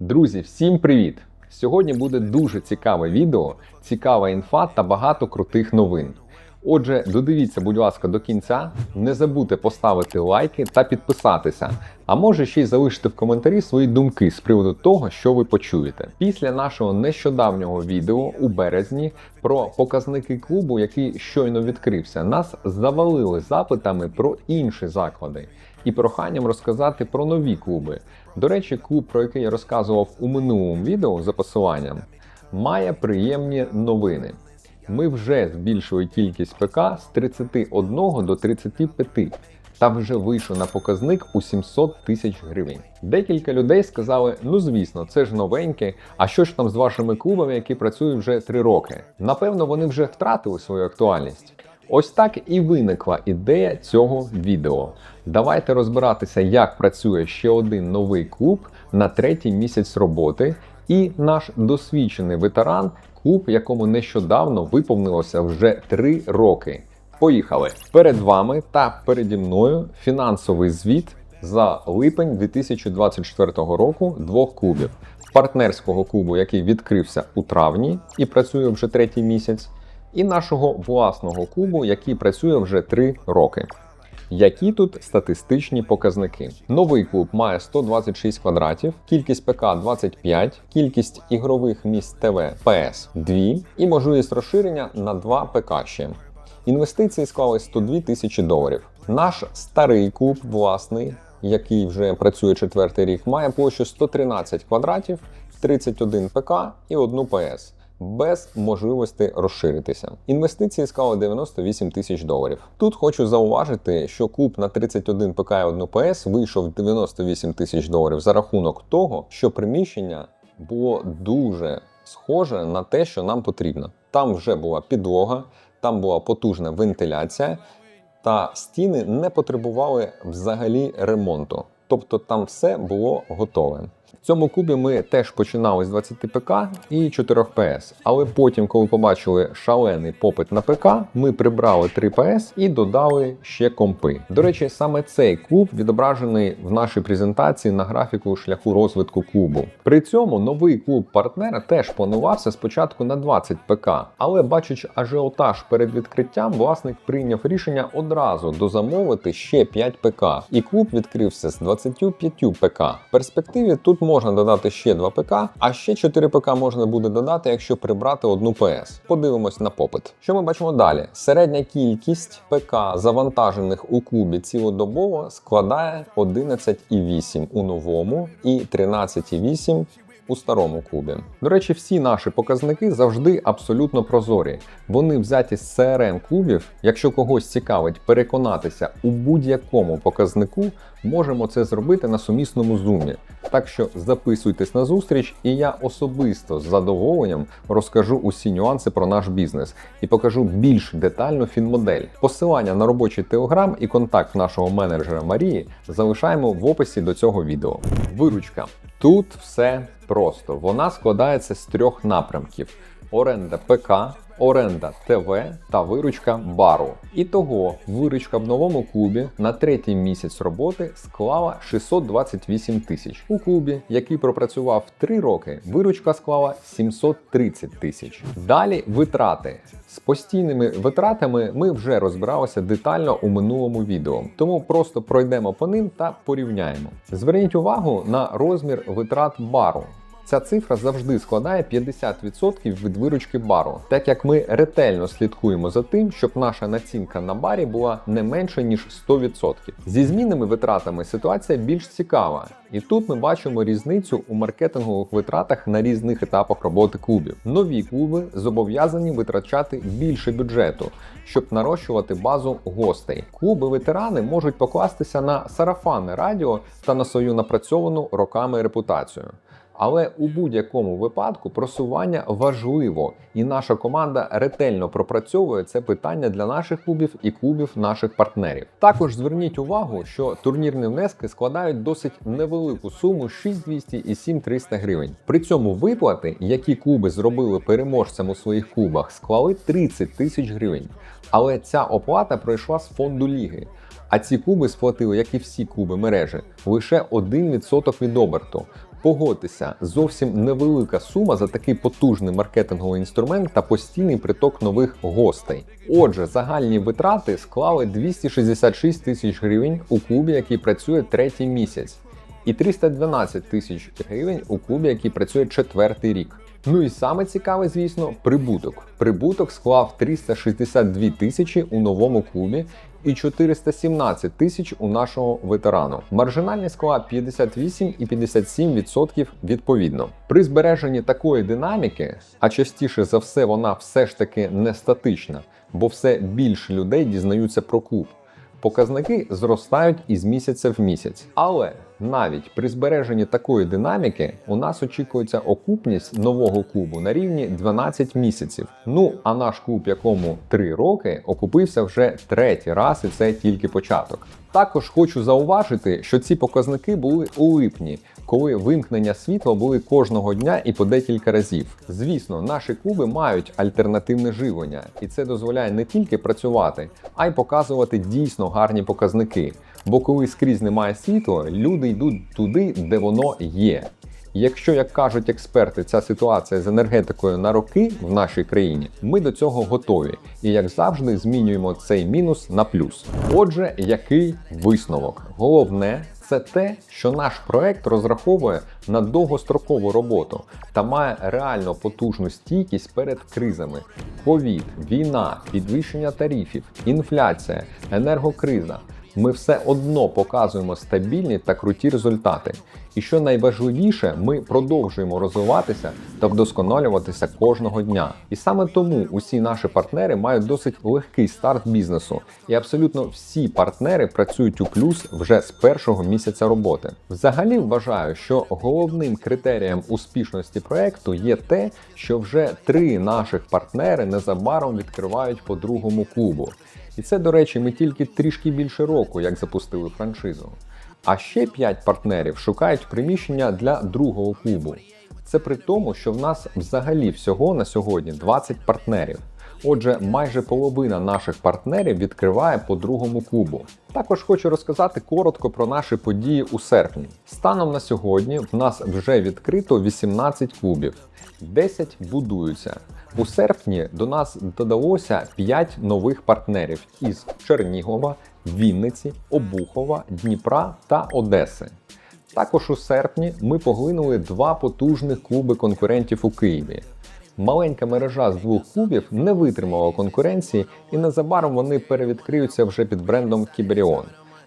Друзі, всім привіт! Сьогодні буде дуже цікаве відео, цікава інфа та багато крутих новин. Отже, додивіться, будь ласка, до кінця. Не забудьте поставити лайки та підписатися. А може ще й залишити в коментарі свої думки з приводу того, що ви почуєте. Після нашого нещодавнього відео у березні про показники клубу, який щойно відкрився, нас завалили запитами про інші заклади і проханням розказати про нові клуби. До речі, клуб, про який я розказував у минулому відео за посиланням, має приємні новини. Ми вже збільшили кількість ПК з 31 до 35 та вже вийшов на показник у 700 тисяч гривень. Декілька людей сказали: ну звісно, це ж новеньке. А що ж там з вашими клубами, які працюють вже 3 роки? Напевно, вони вже втратили свою актуальність. Ось так і виникла ідея цього відео. Давайте розбиратися, як працює ще один новий клуб на третій місяць роботи, і наш досвідчений ветеран, клуб, якому нещодавно виповнилося вже 3 роки. Поїхали! Перед вами та переді мною фінансовий звіт за липень 2024 року двох клубів: партнерського клубу, який відкрився у травні і працює вже третій місяць, і нашого власного клубу, який працює вже 3 роки. Які тут статистичні показники? Новий клуб має 126 квадратів, кількість ПК 25, кількість ігрових місць ТВ ПС 2 і можливість розширення на 2 ПК ще. Інвестиції склали 102 тисячі доларів. Наш старий клуб власний, який вже працює четвертий рік, має площу 113 квадратів, 31 ПК і 1 ПС. Без можливості розширитися. Інвестиції склали 98 тисяч доларів. Тут хочу зауважити, що клуб на 31 ПК і 1 ПС вийшов 98 тисяч доларів за рахунок того, що приміщення було дуже схоже на те, що нам потрібно. Там вже була підлога, там була потужна вентиляція, та стіни не потребували взагалі ремонту. Тобто там все було готове. В цьому клубі ми теж починали з 20 ПК і 4 ПС. Але потім, коли побачили шалений попит на ПК, ми прибрали 3 ПС і додали ще компи. До речі, саме цей клуб відображений в нашій презентації на графіку шляху розвитку клубу. При цьому новий клуб партнера теж планувався спочатку на 20 ПК, але бачачи ажіотаж перед відкриттям, власник прийняв рішення одразу дозамовити ще 5 ПК, і клуб відкрився з 25 ПК. В перспективі тут можна додати ще 2 ПК, а ще 4 ПК можна буде додати, якщо прибрати одну ПС. Подивимось на попит. Що ми бачимо далі? Середня кількість ПК завантажених у клубі цілодобово складає 11,8 у новому і 13,8 у старому клубі. До речі, всі наші показники завжди абсолютно прозорі. Вони взяті з crm клубів. Якщо когось цікавить переконатися у будь-якому показнику, можемо це зробити на сумісному зумі. Так що записуйтесь на зустріч, і я особисто з задоволенням розкажу усі нюанси про наш бізнес і покажу більш детальну фінмодель. Посилання на робочий телеграм і контакт нашого менеджера Марії залишаємо в описі до цього відео. Виручка. Тут все просто. Вона складається з трьох напрямків: оренда ПК, оренда ТВ та виручка бару. І того виручка в новому клубі на третій місяць роботи склала 628 тисяч. У клубі, який пропрацював 3 роки, виручка склала 730 тисяч. Далі витрати. З постійними витратами ми вже розбиралися детально у минулому відео, тому просто пройдемо по ним та порівняємо. Зверніть увагу на розмір витрат бару. Ця цифра завжди складає 50% від виручки бару, так як ми ретельно слідкуємо за тим, щоб наша націнка на барі була не менше ніж 100%. Зі змінними витратами ситуація більш цікава, і тут ми бачимо різницю у маркетингових витратах на різних етапах роботи клубів. Нові клуби зобов'язані витрачати більше бюджету, щоб нарощувати базу гостей. Клуби ветерани можуть покластися на сарафанне радіо та на свою напрацьовану роками репутацію. Але у будь-якому випадку просування важливо, і наша команда ретельно пропрацьовує це питання для наших клубів і клубів наших партнерів. Також зверніть увагу, що турнірні внески складають досить невелику суму 6200 і 7300 гривень. При цьому виплати, які клуби зробили переможцям у своїх клубах, склали 30 тисяч гривень. Але ця оплата пройшла з фонду ліги. А ці куби сплатили, як і всі куби мережі, лише 1% від оберту. Погодьтеся, зовсім невелика сума за такий потужний маркетинговий інструмент та постійний приток нових гостей. Отже, загальні витрати склали 266 тисяч гривень у клубі, який працює третій місяць, і 312 тисяч гривень у клубі, який працює четвертий рік. Ну і саме цікаве, звісно, прибуток. Прибуток склав 362 тисячі у новому клубі і 417 тисяч у нашого ветерану. Маржинальність скла 58 і 57% відповідно. При збереженні такої динаміки, а частіше за все вона все ж таки не статична, бо все більше людей дізнаються про клуб. Показники зростають із місяця в місяць, але навіть при збереженні такої динаміки у нас очікується окупність нового клубу на рівні 12 місяців. Ну а наш клуб, якому 3 роки, окупився вже третій раз, і це тільки початок. Також хочу зауважити, що ці показники були у липні, коли вимкнення світла були кожного дня і по декілька разів. Звісно, наші клуби мають альтернативне живлення, і це дозволяє не тільки працювати, а й показувати дійсно гарні показники. Бо коли скрізь немає світла, люди йдуть туди, де воно є. Якщо, як кажуть експерти, ця ситуація з енергетикою на роки в нашій країні, ми до цього готові і, як завжди, змінюємо цей мінус на плюс. Отже, який висновок? Головне це те, що наш проект розраховує на довгострокову роботу та має реально потужну стійкість перед кризами: ковід, війна, підвищення тарифів, інфляція, енергокриза. Ми все одно показуємо стабільні та круті результати. І що найважливіше, ми продовжуємо розвиватися та вдосконалюватися кожного дня. І саме тому усі наші партнери мають досить легкий старт бізнесу, і абсолютно всі партнери працюють у плюс вже з першого місяця роботи. Взагалі вважаю, що головним критерієм успішності проекту є те, що вже три наших партнери незабаром відкривають по другому клубу. І це, до речі, ми тільки трішки більше року, як запустили франшизу. А ще 5 партнерів шукають приміщення для другого клубу. Це при тому, що в нас взагалі всього на сьогодні 20 партнерів. Отже, майже половина наших партнерів відкриває по другому клубу. Також хочу розказати коротко про наші події у серпні. Станом на сьогодні в нас вже відкрито 18 клубів, 10 будуються. У серпні до нас додалося 5 нових партнерів із Чернігова, Вінниці, Обухова, Дніпра та Одеси. Також у серпні ми поглинули два потужних клуби конкурентів у Києві. Маленька мережа з двох клубів не витримала конкуренції, і незабаром вони перевідкриються вже під брендом Кіберіон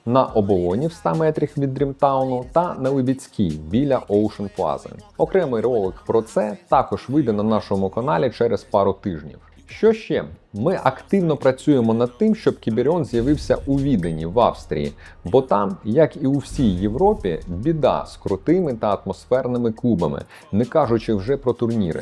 на оболоні в 100 метрах від Дрімтауну та на Либіцькій біля Ocean Plaza. Окремий ролик про це також вийде на нашому каналі через пару тижнів. Що ще? Ми активно працюємо над тим, щоб Кіберіон з'явився у Відені в Австрії, бо там, як і у всій Європі, біда з крутими та атмосферними клубами, не кажучи вже про турніри.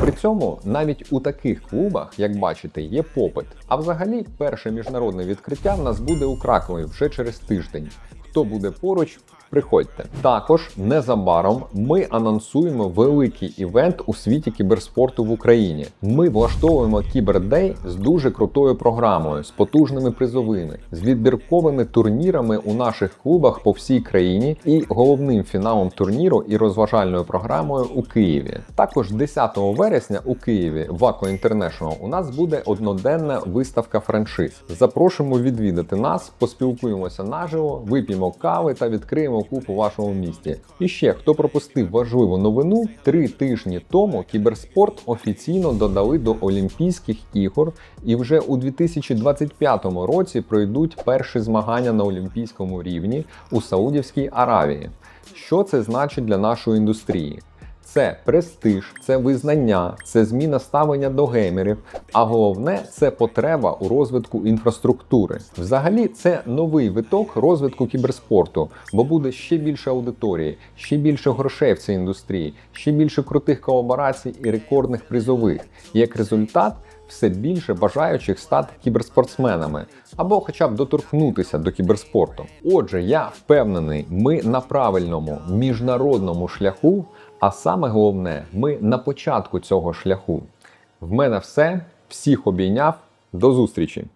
При цьому навіть у таких клубах, як бачите, є попит. А взагалі, перше міжнародне відкриття в нас буде у Кракові вже через тиждень. Хто буде поруч, приходьте. Також незабаром ми анонсуємо великий івент у світі кіберспорту в Україні. Ми влаштовуємо кібердей з дуже крутою програмою, з потужними призовими, з відбірковими турнірами у наших клубах по всій країні і головним фіналом турніру і розважальною програмою у Києві. Також 10 вересня у Києві в Ако International у нас буде одноденна виставка франшиз. Запрошуємо відвідати нас, поспілкуємося наживо, вип'ємо кави та відкриємо клуб у вашому місті. І ще хто пропустив важливу новину, три тижні тому кіберспорт офіційно додали до Олімпійських ігор, і вже у 2025 році пройдуть перші змагання на олімпійському рівні у Саудівській Аравії. Що це значить для нашої індустрії? Це престиж, це визнання, це зміна ставлення до геймерів. А головне це потреба у розвитку інфраструктури. Взагалі, це новий виток розвитку кіберспорту, бо буде ще більше аудиторії, ще більше грошей в цій індустрії, ще більше крутих колаборацій і рекордних призових. Як результат. Все більше бажаючих стати кіберспортсменами або хоча б доторкнутися до кіберспорту. Отже, я впевнений, ми на правильному міжнародному шляху, а саме головне, ми на початку цього шляху. В мене все. Всіх обійняв. До зустрічі!